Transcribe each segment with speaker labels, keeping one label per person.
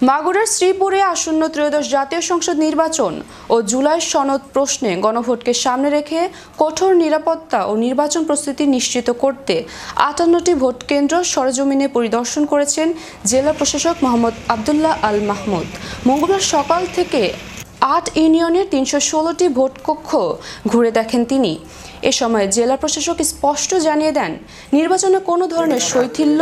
Speaker 1: মাগুরার শ্রীপুরে আসন্ন ত্রয়োদশ জাতীয় সংসদ নির্বাচন ও জুলাই সনদ প্রশ্নে গণভোটকে সামনে রেখে কঠোর নিরাপত্তা ও নির্বাচন প্রস্তুতি নিশ্চিত করতে আটান্নটি ভোট কেন্দ্র সরজমিনে পরিদর্শন করেছেন জেলা প্রশাসক মোহাম্মদ আবদুল্লাহ আল মাহমুদ। মঙ্গলবার সকাল থেকে আট ইউনিয়নের তিনশো ষোলোটি ভোট কক্ষ ঘুরে দেখেন তিনি। এ সময় জেলা প্রশাসক স্পষ্ট জানিয়ে দেন, নির্বাচনে কোনো ধরনের শৈথিল্য,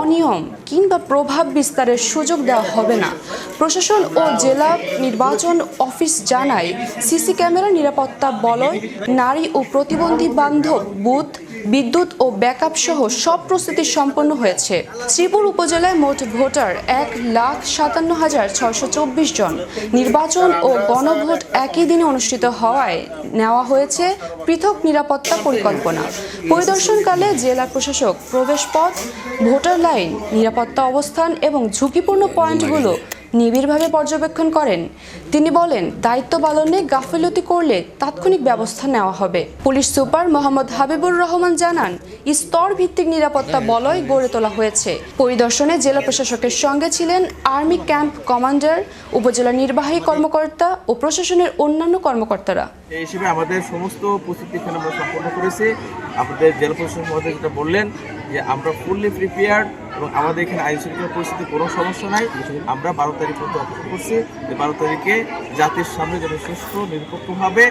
Speaker 1: অনিয়ম কিংবা প্রভাব বিস্তারের সুযোগ দেওয়া হবে না। প্রশাসন ও জেলা নির্বাচন অফিস জানায়, সিসি ক্যামেরা নিরাপত্তা বলয়, নারী ও প্রতিবন্ধী বান্ধব, বুথ বিদ্যুৎ ও ব্যাকআপ সহ সব প্রস্তুতি সম্পন্ন হয়েছে। শ্রীপুর উপজেলায় মোট ভোটার এক লাখ সাতান্ন হাজার ছয়শো চব্বিশ জন। নির্বাচন ও গণভোট একই দিনে অনুষ্ঠিত হওয়ায় নেওয়া হয়েছে পৃথক নিরাপত্তা পরিকল্পনা। পরিদর্শনকালে জেলা প্রশাসক প্রবেশপথ ভোটার লাইন, নিরাপত্তা অবস্থান এবং ঝুঁকিপূর্ণ পয়েন্টগুলো নিবিড়ভাবে পর্যবেক্ষণ করেন। তিনি বলেন, দায়িত্ব পালনে গাফিলতি করলে তাৎক্ষণিক ব্যবস্থা নেওয়া হবে। পুলিশ সুপার মোহাম্মদ হাবিবুর রহমান জানান স্তর ভিত্তিক নিরাপত্তা বলয় গড়ে তোলা হয়েছে। পরিদর্শনে জেলা প্রশাসকের সঙ্গে ছিলেন আর্মি ক্যাম্প কমান্ডার, উপজেলা নির্বাহী কর্মকর্তা ও প্রশাসনের অন্যান্য কর্মকর্তারা।
Speaker 2: এই হিসেবে আমাদের সমস্ত প্রস্তুতি সম্পন্ন করেছি। আপনাদের জেলা প্রশাসন মহোদয় যেটা বললেন যে, আমরা ফুললি প্রিপেয়ার্ড এবং আমাদের এখানে আইন শৃঙ্খলা পরিস্থিতি কোনো সমস্যা নাই। আমরা বারো তারিখ পর্যন্ত অপেক্ষা করছি যে বারো তারিখে জাতির সামনে যেন সুস্থ নিরপেক্ষভাবে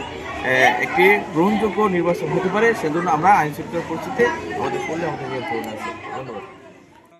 Speaker 2: একটি গ্রহণযোগ্য নির্বাচন হতে পারে। সেজন্য আমরা আইন শৃঙ্খলা পরিস্থিতি আমাদের করলে আমাদের নিয়ন্ত্রণ আছে ধন্যবাদ।